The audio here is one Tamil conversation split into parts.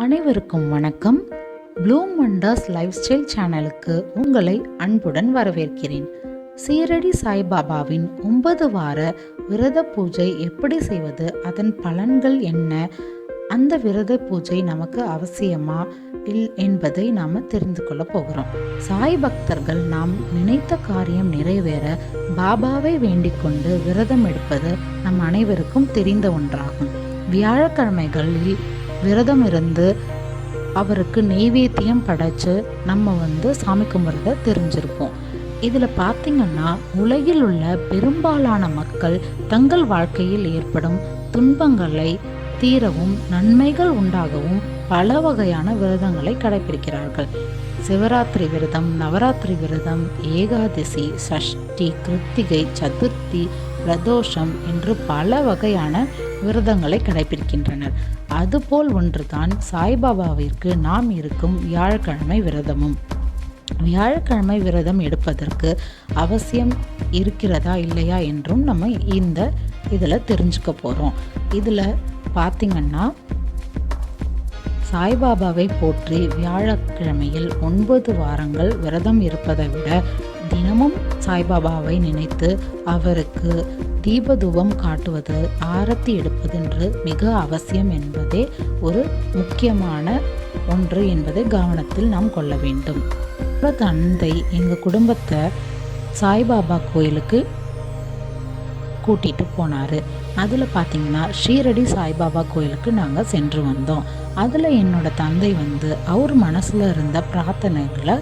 அனைவருக்கும் வணக்கம். ப்ளூம் மண்டாஸ் லைஃப் ஸ்டைல் சேனலுக்கு உங்களை அன்புடன் வரவேற்கிறேன். சீரடி சாய்பாபாவின் ஒன்பது வார விரத பூஜை எப்படி செய்வது? அதன் பலன்கள் என்ன? அந்த விரத பூஜை நமக்கு அவசியமா? இல் என்பதை நாம் தெரிந்து கொள்ள போகிறோம். சாய் பக்தர்கள் நாம் நினைத்த காரியம் நிறைவேற பாபாவை வேண்டிக் கொண்டு விரதம் எடுப்பது நம் அனைவருக்கும் தெரிந்த ஒன்றாகும். வியாழக்கிழமைகளில் விரதம் இருந்து அவருக்கு நெய்வேத்தியம் படைச்சு நம்ம வந்து சாமி கும்பிட்றத தெரிஞ்சிருப்போம். இதில் பார்த்தீங்கன்னா உலகில் உள்ள பெரும்பாலான மக்கள் தங்கள் வாழ்க்கையில் ஏற்படும் துன்பங்களை தீரவும் நன்மைகள் உண்டாகவும் பல வகையான விரதங்களை கடைபிடிக்கிறார்கள். சிவராத்திரி விரதம் நவராத்திரி விரதம் ஏகாதசி சஷ்டி கிருத்திகை சதுர்த்தி பிரதோஷம் என்று பல வகையான விரதங்களை கடைபிடிக்கின்றனர். அதுபோல் ஒன்றுதான் சாய்பாபாவிற்கு நாம் இருக்கும் வியாழக்கிழமை விரதமும். வியாழக்கிழமை விரதம் எடுப்பதற்கு அவசியம் இருக்கிறதா இல்லையா என்றும் நம்ம இந்த இதில் தெரிஞ்சுக்க போகிறோம் இதில் பார்த்திங்கன்னா சாய்பாபாவை போற்றி வியாழக்கிழமையில் ஒன்பது வாரங்கள் விரதம் இருப்பதை விட தினமும் சாய்பாபாவை நினைத்து அவருக்கு தீபதூபம் காட்டுவது ஆரத்தி எடுப்பதென்று மிக அவசியம் என்பதே ஒரு முக்கியமான ஒன்று என்பதை கவனத்தில் நாம் கொள்ள வேண்டும். தந்தை எங்கள் குடும்பத்தை சாய்பாபா கோயிலுக்கு கூட்டிகிட்டு போனார். அதில் பார்த்தீங்கன்னா ஷீரடி சாய்பாபா கோயிலுக்கு நாங்கள் சென்று வந்தோம். அதில் என்னோட தந்தை வந்து அவர் மனசில் இருந்த பிரார்த்தனைகளை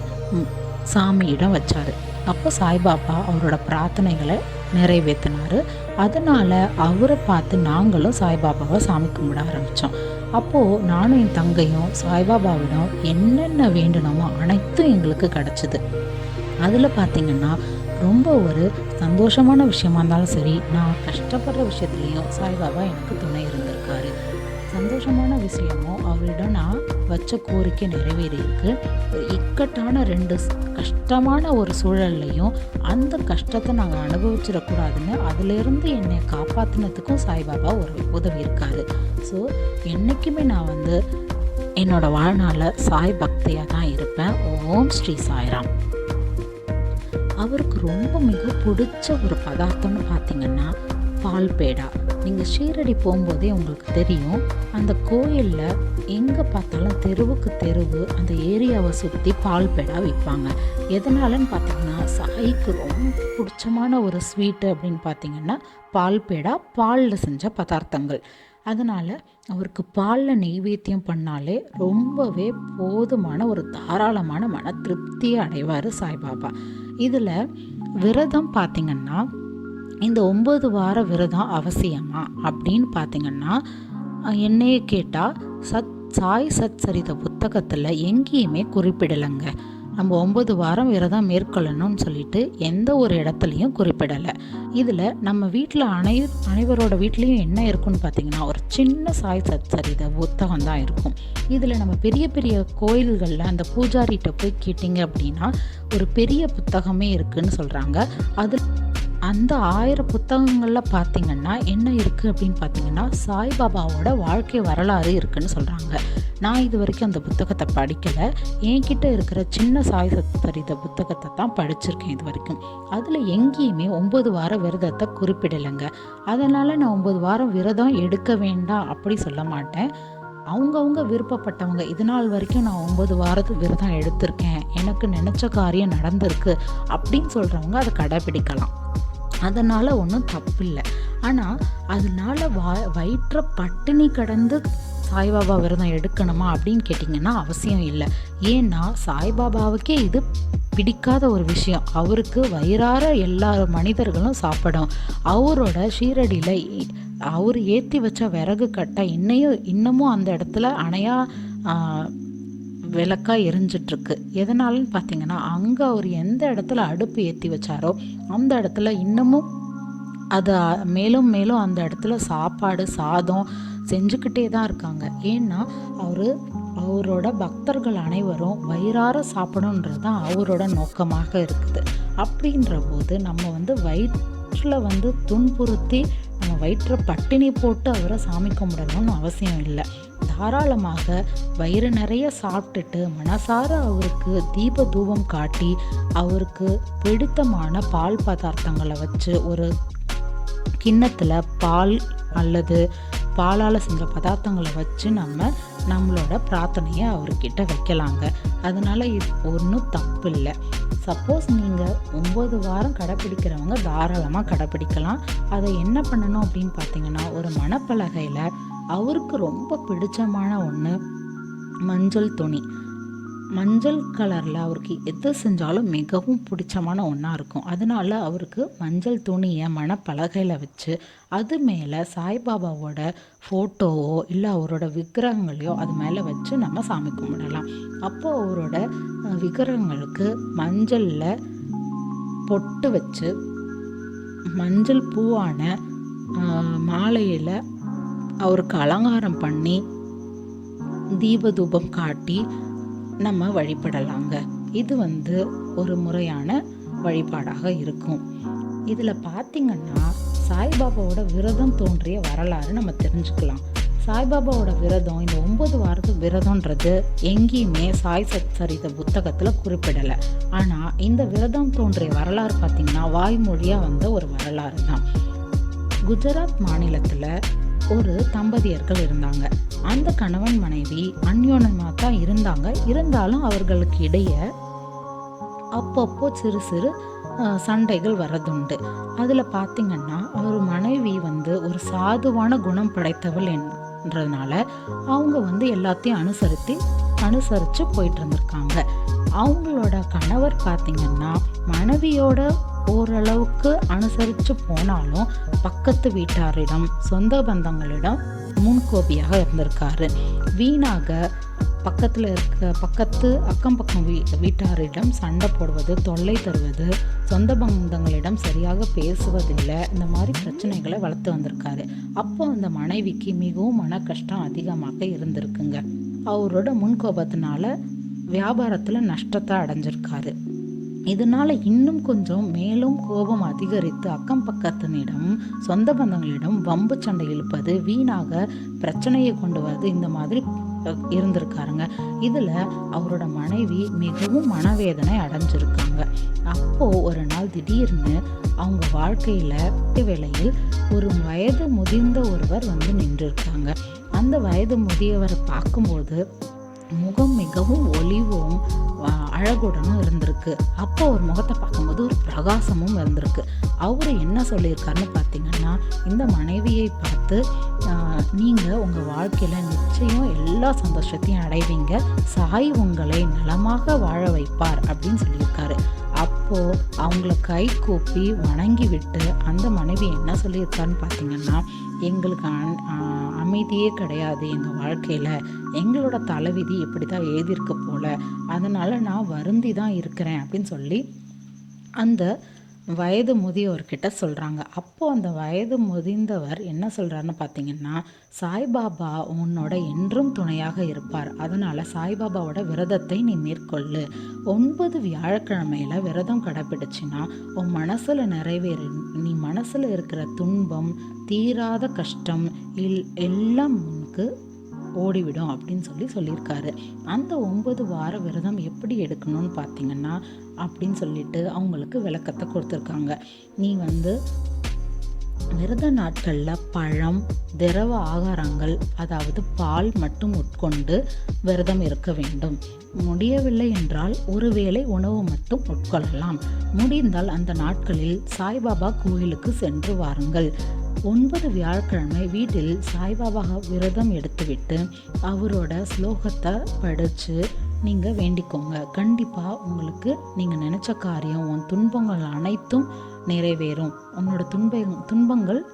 சாமியிடம் வச்சார். அப்போ சாய்பாபா அவரோட பிரார்த்தனைகளை நிறைவேற்றினார் அதனால் அவரை பார்த்து நாங்களும் சாய்பாபாவை சாமி கும்பிட ஆரம்பித்தோம் அப்போது நானும் என் தங்கையும் சாய்பாபாவிடம் என்னென்ன வேண்டணுமோ அனைத்தும் எங்களுக்கு கிடச்சிது. அதில் பார்த்திங்கன்னா ரொம்ப ஒரு சந்தோஷமான விஷயமா இருந்தாலும் சரி நான் கஷ்டப்படுற விஷயத்துலேயும் சாய்பாபா எனக்கு துணை இருந்திருக்காரு. சந்தோஷமான விஷயமும் அவரிடம் நான் வச்ச கோரிக்கை நிறைவேறியிருக்கு. இக்கட்டான ரெண்டு கஷ்டமான ஒரு சூழல்லையும் அந்த கஷ்டத்தை நாங்கள் அனுபவிச்சிடக்கூடாதுன்னு அதிலிருந்து என்னை காப்பாற்றினதுக்கும் சாய்பாபா ஒரு உதவி இருக்காரு. ஸோ என்றைக்குமே நான் வந்து என்னோடய வாழ்நாளில் சாய் பக்தியாக தான் இருப்பேன். ஓம் ஸ்ரீ சாய்ராம். அவருக்கு ரொம்ப மிக பிடிச்ச ஒரு பதார்த்தம்னு பார்த்தீங்கன்னா பால் பேடா நீங்கள் ஷீரடி போகும்போதே உங்களுக்கு தெரியும் அந்த கோயிலில் எங்கே பார்த்தாலும் தெருவுக்கு தெருவு அந்த ஏரியாவை சுற்றி பால் பேடா விற்பாங்க. எதனாலன்னு பார்த்தீங்கன்னா சாய்க்கு ரொம்ப பிடிச்சமான ஒரு ஸ்வீட்டு அப்படின்னு பார்த்தீங்கன்னா பால் பேடா பாலில் செஞ்ச பதார்த்தங்கள். அதனால் அவருக்கு பாலில் நெய்வேத்தியம் பண்ணாலே ரொம்பவே போதுமான ஒரு தாராளமான மன திருப்தியை அடைவார் சாய்பாபா. இதில் விரதம் பார்த்திங்கன்னா இந்த ஒம்பது வார விரதம் அவசியமா அப்படின்னு பார்த்தீங்கன்னா என்னையே கேட்டால் சத் சாய் சத் சரித புத்தகத்தில் எங்கேயுமே குறிப்பிடலைங்க. நம்ம ஒம்பது வாரம் விரதம் மேற்கொள்ளணும்னு சொல்லிட்டு எந்த ஒரு இடத்துலையும் குறிப்பிடலை. இதில் நம்ம வீட்டில் அனை அனைவரோட வீட்லேயும் என்ன இருக்குன்னு பார்த்தீங்கன்னா ஒரு சின்ன சாய் சத் சரித புத்தகம் தான் இருக்கும். இதில் நம்ம பெரிய பெரிய கோயில்களில் அந்த பூஜாரிகிட்ட போய் கேட்டிங்க அப்படின்னா ஒரு பெரிய புத்தகமே இருக்குதுன்னு சொல்கிறாங்க அது அந்த ஆயிரம் புத்தகங்களில் பார்த்தீங்கன்னா என்ன இருக்குது அப்படின்னு பார்த்தீங்கன்னா சாய்பாபாவோட வாழ்க்கை வரலாறு இருக்குன்னு சொல்கிறாங்க நான் இது வரைக்கும் அந்த புத்தகத்தை படிக்கலை. என்கிட்ட இருக்கிற சின்ன சாய் சத்தரித புத்தகத்தை தான் படிச்சிருக்கேன் இது வரைக்கும். அதில் எங்கேயுமே ஒம்பது வார விரதத்தை குறிப்பிடலைங்க. அதனால் நான் ஒம்பது வாரம் விரதம் எடுக்க வேண்டாம் அப்படி சொல்ல மாட்டேன். அவங்கவுங்க விருப்பப்பட்டவங்க இது நாள் வரைக்கும் நான் ஒம்பது வாரத்து விரதம் எடுத்திருக்கேன். எனக்கு நினச்ச காரியம் நடந்திருக்கு அப்படின்னு சொல்கிறவங்க அதை கடைப்பிடிக்கலாம் அதனால் ஒன்றும் தப்பில்லை. ஆனால் அதனால வா வயிற்ற பட்டினி கடந்து சாய்பாபா விரதம் எடுக்கணுமா அப்படின்னு கேட்டிங்கன்னா அவசியம் இல்லை. ஏன்னா சாய்பாபாவுக்கே இது பிடிக்காத ஒரு விஷயம். அவருக்கு வயிறார எல்லா மனிதர்களும் சாப்பிடும். அவரோட ஷீரடியில் அவர் ஏற்றி வச்ச விறகு கட்டை இன்னையும் இன்னமும் அந்த இடத்துல அணையா விளக்காக எரிஞ்சிட்ருக்கு. எதனாலன்னு பார்த்தீங்கன்னா அங்கே அவர் எந்த இடத்துல அடுப்பு ஏற்றி வச்சாரோ அந்த இடத்துல இன்னமும் அது மேலும் மேலும் அந்த இடத்துல சாப்பாடு சாதம் செஞ்சுக்கிட்டே தான் இருக்காங்க. ஏன்னா அவர் அவரோட பக்தர்கள் அனைவரும் வயிறார சாப்பிடணுன்றது தான் அவரோட நோக்கமாக இருக்குது. அப்படின்ற போது நம்ம வந்து வயிற்றில் வந்து துன்புறுத்தி நம்ம வயிற்றை பட்டினி போட்டு அவரை சாமி கும்பிடணும்னு அவசியம் இல்லை. தாராளமாக வயிறு நிறைய சாப்பிட்டுட்டு மனசார அவருக்கு தீப தூபம் காட்டி அவருக்கு பிடித்தமான பால் பதார்த்தங்களை வச்சு ஒரு கிண்ணத்தில் பால் அல்லது பாலால் செஞ்ச பதார்த்தங்களை வச்சு நம்ம நம்மளோட பிரார்த்தனையை அவர்கிட்ட வைக்கலாங்க. அதனால் இது ஒன்றும் தப்பு இல்லை சப்போஸ் நீங்கள் ஒம்பது வாரம் கடைப்பிடிக்கிறவங்க தாராளமாக கடைப்பிடிக்கலாம். அதை என்ன பண்ணணும் அப்படின்னு பார்த்தீங்கன்னா ஒரு மணப்பலகையில் அவருக்கு ரொம்ப பிடிச்சமான ஒன்று மஞ்சள் துணி. மஞ்சள் கலரில் அவருக்கு எது செஞ்சாலும் மிகவும் பிடிச்சமான ஒன்றா இருக்கும். அதனால அவருக்கு மஞ்சள் துணியை மணப்பலகையில் வச்சு அது மேலே சாய்பாபாவோட ஃபோட்டோவோ இல்லை அவரோட விக்கிரகங்களையோ அது மேலே வச்சு நம்ம சாமி கும்பிடலாம். அப்போ அவரோட விக்கிரகங்களுக்கு மஞ்சளில் பொட்டு வச்சு மஞ்சள் பூவான மாலையில் அவருக்கு அலங்காரம் பண்ணி தீபதூபம் காட்டி நம்ம வழிபடலாங்க. இது வந்து ஒரு முறையான வழிபாடாக இருக்கும். இதில் பார்த்திங்கன்னா சாய்பாபாவோட விரதம் தோன்றிய வரலாறு நம்ம தெரிஞ்சுக்கலாம். சாய்பாபாவோட விரதம் இந்த ஒன்பது வாரத்து விரதம்ன்றது எங்கேயுமே சாய் சத் சரித புத்தகத்தில் குறிப்பிடலை. ஆனால் இந்த விரதம் தோன்றிய வரலாறு பார்த்திங்கன்னா வாய்மொழியாக வந்த ஒரு வரலாறு தான் குஜராத் மாநிலத்தில் ஒரு தம்பதியர்கள் இருந்தாங்க. அந்த கணவன் மனைவி அந்யோன்யமாக தான் இருந்தாங்க. இருந்தாலும் அவர்களுக்கு இடையே அப்பப்போ சிறு சிறு சண்டைகள் வரதுண்டு அதில் பார்த்திங்கன்னா அவர் மனைவி வந்து ஒரு சாதுவான குணம் படைத்தவள் என்றதுனால அவங்க வந்து எல்லாத்தையும் அனுசரித்து அனுசரித்து போயிட்டு இருந்திருக்காங்க. அவங்களோட கணவர் பார்த்திங்கன்னா மனைவியோட ஓரளவுக்கு அனுசரித்து போனாலும் பக்கத்து வீட்டாரிடம் சொந்த பந்தங்களிடம் முன்கோபியாக இருந்திருக்காரு. வீணாக பக்கத்தில் இருக்க பக்கத்து அக்கம் பக்கம் வீ வீட்டாரிடம் சண்டை போடுவது தொல்லை தருவது சொந்த பந்தங்களிடம் சரியாக பேசுவதில்லை. இந்த மாதிரி பிரச்சனைகளை வளர்த்து வந்திருக்காரு. அப்போ அந்த மனைவிக்கு மிகவும் மன கஷ்டம் அதிகமாக இருந்திருக்குங்க. அவரோட முன்கோபத்தினால வியாபாரத்தில் நஷ்டத்தை அடைஞ்சிருக்காரு. இதனால இன்னும் கொஞ்சம் மேலும் கோபம் அதிகரித்து அக்கம் பக்கத்தினிடம் சொந்த பந்தங்களிடம் வம்பு சண்டை இழுப்பது வீணாக பிரச்சனையை கொண்டு வருது இந்த மாதிரி இருந்திருக்காருங்க. இதில் அவரோட மனைவி மிகவும் மனவேதனை அடைஞ்சிருக்காங்க. அப்போது ஒரு நாள் திடீர்னு அவங்க வாழ்க்கையில் வேளையில் ஒரு வயது முதிர்ந்த ஒருவர் வந்து நின்றுருக்காங்க. அந்த வயது முதியவரை பார்க்கும்போது முகம் மிகவும் ஒளிவும் அழகுடனும் இருந்திருக்கு. அப்போ ஒரு முகத்தை பார்க்கும்போது ஒரு பிரகாசமும் இருந்திருக்கு அவர் என்ன சொல்லியிருக்காருன்னு பார்த்தீங்கன்னா இந்த மனைவியை பார்த்து நீங்கள் உங்கள் வாழ்க்கையில் நிச்சயம் எல்லா சந்தோஷத்தையும் அடைவீங்க. சாய் உங்களை நலமாக வாழ வைப்பார் அப்படின்னு சொல்லியிருக்காரு. அப்போது அவங்கள கை கூப்பி வணங்கி விட்டு அந்த மனைவி என்ன சொல்லியிருக்கான்னு பார்த்தீங்கன்னா எங்களுக்கு அன்- அமைதியே கிடையாது எங்கள் வாழ்க்கையில். எங்களோட தலைவிதி இப்படி தான் எழுதியிருக்க போல. அதனால் நான் வருந்தி தான் இருக்கிறேன் அப்படின்னு சொல்லி அந்த வயது முதியவர்கிட்ட சொல்கிறாங்க அப்போது அந்த வயது முதிர்ந்தவர் என்ன சொல்கிறாருன்னு பார்த்தீங்கன்னா சாய்பாபா உன்னோட என்றும் துணையாக இருப்பார். அதனால் சாய்பாபாவோட விரதத்தை நீ மேற்கொள்ளு. ஒன்பது வியாழக்கிழமையில விரதம் கடைப்பிடிச்சின்னா உன் மனசில் நிறைவேறு நீ மனசில் இருக்கிற துன்பம் தீராத கஷ்டம் இல் எல்லாம் உனக்கு ஓடிவிடும் அப்படின்னு சொல்லி சொல்லியிருக்காரு. அந்த ஒன்பது வார விரதம் எப்படி எடுக்கணும்னு பார்த்தீங்கன்னா அப்படின்னு சொல்லிட்டு அவங்களுக்கு விளக்கத்தை கொடுத்துருக்காங்க. நீ வந்து விரத நாட்களில் பழம் திரவ ஆகாரங்கள் அதாவது பால் மட்டும் உட்கொண்டு விரதம் இருக்க வேண்டும். முடியவில்லை என்றால் ஒருவேளை உணவு மட்டும் உட்கொள்ளலாம். முடிந்தால் அந்த நாட்களில் சாய்பாபா கோயிலுக்கு சென்று வாருங்கள். ஒன்பது வியாழக்கிழமை வீட்டில் சாய்பாபா விரதம் எடுத்துவிட்டு அவரோட ஸ்லோகத்தை படித்து நீங்கள் வேண்டிக்கோங்க. கண்டிப்பாக உங்களுக்கு நீங்கள் நினச்ச காரியம் உன் துன்பங்கள் அனைத்தும் நிறைவேறும். உன்னோட துன்ப துன்பங்கள்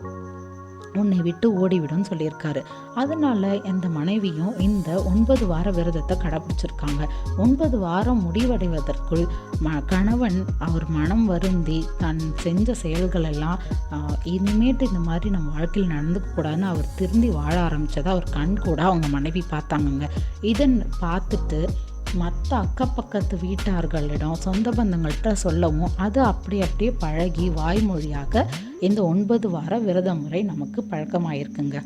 உன்னை விட்டு ஓடிவிடும்னு சொல்லியிருக்காரு. அதனால இந்த மனைவியும் இந்த ஒன்பது வார விரதத்தை கடைப்பிடிச்சிருக்காங்க ஒன்பது வாரம் முடிவடைவதற்குள் ம கணவன் அவர் மனம் வருந்தி தன் செஞ்ச செயல்கள் எல்லாம் இனிமேட்டு இந்த மாதிரி நம்ம வாழ்க்கையில் நடந்துக்க கூடாதுன்னு அவர் திருந்தி வாழ ஆரம்பித்ததை அவர் கண் கூட அவங்க மனைவி பார்த்தாங்கங்க. இதன் பார்த்துட்டு மற்ற அக்கப்பக்கத்து வீட்டார்களிடம் சொந்த பந்தங்கள்கிட்ட சொல்லவும் அது அப்படி அப்படியே பழகி வாய்மொழியாக இந்த ஒன்பது வார விரத முறை நமக்கு பழக்கமாயிருக்குங்க.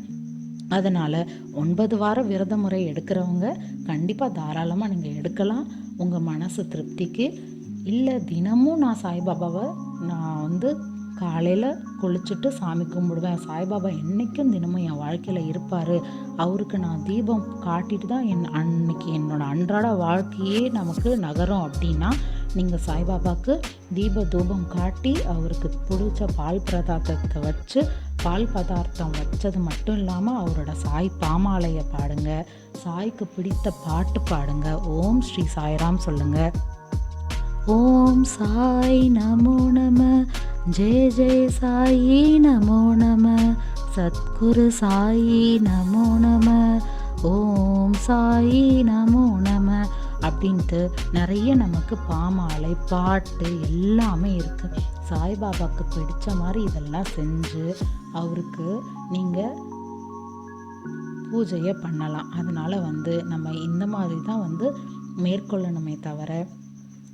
அதனால் ஒன்பது வார விரத முறை எடுக்கிறவங்க கண்டிப்பாக தாராளமாக நீங்கள் எடுக்கலாம். உங்கள் மனசு திருப்திக்கு. இல்லை தினமும் நான் சாய்பாபாவை நான் வந்து காலையில் குளிச்சுட்டு சாமி கும்பிடுவேன். சாய்பாபா என்றைக்கும் தினமும் என் வாழ்க்கையில் இருப்பார். அவருக்கு நான் தீபம் காட்டிட்டு தான் என் அன்னைக்கு என்னோட அன்றாட வாழ்க்கையே நமக்கு நகரும் அப்படின்னா நீங்கள் சாய்பாபாவுக்கு தீப தூபம் காட்டி அவருக்கு பிடிச்ச பால் பிரதார்த்தத்தை வச்சு பால் பதார்த்தம் வச்சது மட்டும் இல்லாமல் அவரோட சாய் பாமாலையை பாடுங்க. சாய்க்கு பிடித்த பாட்டு பாடுங்க. ஓம் ஸ்ரீ சாய்ராம் சொல்லுங்கள் ஓம் சாய் நமோ நம. ஜெய ஜெய சாயி நமோ நம. சத்குரு சாயி நமோ நம. ஓம் சாயி நமோ நம. அப்படின்ட்டு நிறைய நமக்கு பாமாலை பாட்டு எல்லாமே இருக்குது சாய்பாபாவுக்கு பிடிச்ச மாதிரி இதெல்லாம் செஞ்சு அவருக்கு நீங்கள் பூஜையை பண்ணலாம். அதனால் வந்து நம்ம இந்த மாதிரி தான் வந்து மேற்கொள்ளணுமே தவிர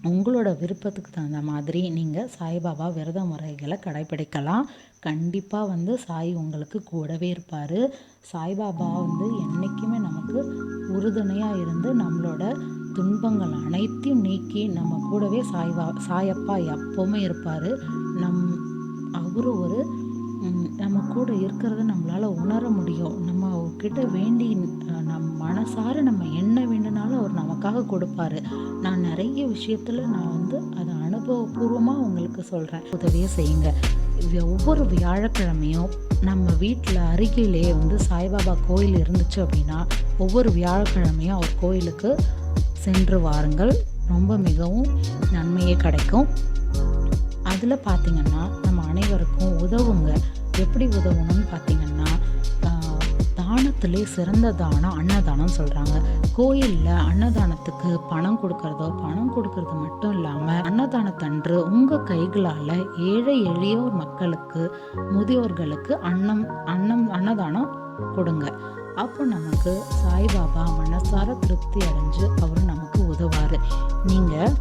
உங்களோட விருப்பத்துக்கு தகுந்த மாதிரி நீங்கள் சாய்பாபா விரத முறைகளை கடைப்பிடிக்கலாம் கண்டிப்பாக வந்து சாய் உங்களுக்கு கூடவே இருப்பார். சாய்பாபா வந்து என்றைக்குமே நமக்கு உறுதுணையாக இருந்து நம்மளோட துன்பங்கள் அனைத்தையும் நீக்கி நம்ம கூடவே சாய்பா சாயப்பா எப்போவுமே இருப்பார். நம் அவர் ஒரு நம்ம கூட இருக்கிறத நம்மளால் உணர முடியும். நம்ம அவர்கிட்ட வேண்டி நம் மனசார நம்ம என்ன வேண்டுனாலும் அவர் நமக்காக கொடுப்பாரு. நான் நிறைய விஷயத்தில் நான் வந்து அதை அனுபவபூர்வமாக உங்களுக்கு சொல்கிறேன் உதவியை செய்யுங்க. ஒவ்வொரு வியாழக்கிழமையும் நம்ம வீட்டில் அருகிலே வந்து சாய்பாபா கோயில் இருந்துச்சு அப்படின்னா ஒவ்வொரு வியாழக்கிழமையும் அவர் கோயிலுக்கு சென்று வாருங்கள். ரொம்ப மிகவும் நன்மையே கிடைக்கும். அதில் பார்த்திங்கன்னா நம்ம அனைவருக்கும் உதவுங்க. எப்படி உதவணும்னு பார்த்திங்கன்னா தானத்திலே சிறந்த தானம் அன்னதானம் சொல்கிறாங்க கோயிலில் அன்னதானத்துக்கு பணம் கொடுக்கறதோ பணம் கொடுக்கறது மட்டும் இல்லாமல் அன்னதானத்தன்று உங்கள் கைகளால் ஏழை எளியோர் மக்களுக்கு முதியோர்களுக்கு அன்னம் அன்னம் அன்னதானம் கொடுங்க. அப்போ நமக்கு சாய்பாபா மனசார திருப்தி அடைஞ்சு அவர் நமக்கு உதவார். நீங்கள்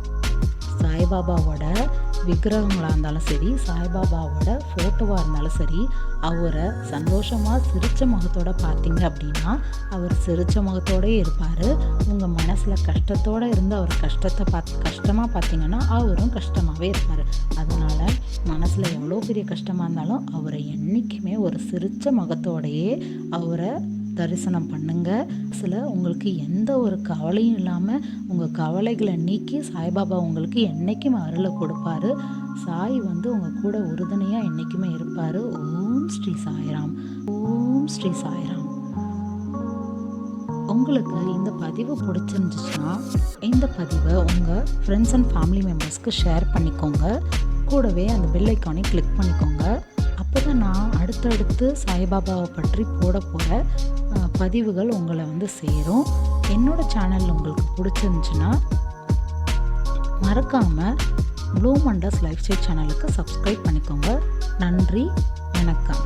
சாய்பாபாவோட விக்கிரகங்களாக இருந்தாலும் சரி சாய்பாபாவோட ஃபோட்டோவாக இருந்தாலும் சரி அவரை சந்தோஷமாக சிரித்த முகத்தோடு பார்த்தீங்க அப்படின்னா அவர் சிரித்த முகத்தோடே இருப்பார். உங்கள் மனசில் கஷ்டத்தோடு இருந்து அவர் கஷ்டத்தை பார்த்து கஷ்டமாக பார்த்தீங்கன்னா அவரும் கஷ்டமாகவே இருப்பார். அதனால் மனசில் எவ்வளோ பெரிய கஷ்டமாக இருந்தாலும் அவரை என்றைக்குமே ஒரு சிரித்த முகத்தோடையே அவரை தரிசனம் பண்ணுங்க. சில உங்களுக்கு எந்த ஒரு கவலையும் இல்லாமல் உங்கள் கவலைகளை நீக்கி சாய்பாபா உங்களுக்கு என்றைக்கும் அருளை கொடுப்பாரு. சாய் வந்து உங்கள் கூட உறுதுணையாக என்றைக்குமே இருப்பார். ஓம் ஸ்ரீ சாய்ராம். ஓம் ஸ்ரீ சாய்ராம். உங்களுக்கு இந்த பதிவு பிடிச்சிருந்துச்சுன்னா இந்த பதிவை உங்கள் ஃப்ரெண்ட்ஸ் அண்ட் ஃபேமிலி மெம்பர்ஸ்க்கு ஷேர் பண்ணிக்கோங்க. கூடவே அந்த பெல் ஐக்கானை கிளிக் பண்ணிக்கோங்க. அப்போ தான் நான் அடுத்தடுத்து சாய்பாபாவை பற்றி போட போகிற பதிவுகள் உங்களை வந்து சேரும். என்னோடய சேனல் உங்களுக்கு பிடிச்சிருந்துச்சுன்னா மறக்காமல் ப்ளூ மண்டஸ் லைஃப் ஸ்டைல் சேனலுக்கு சப்ஸ்கிரைப் பண்ணிக்கோங்க. நன்றி வணக்கம்.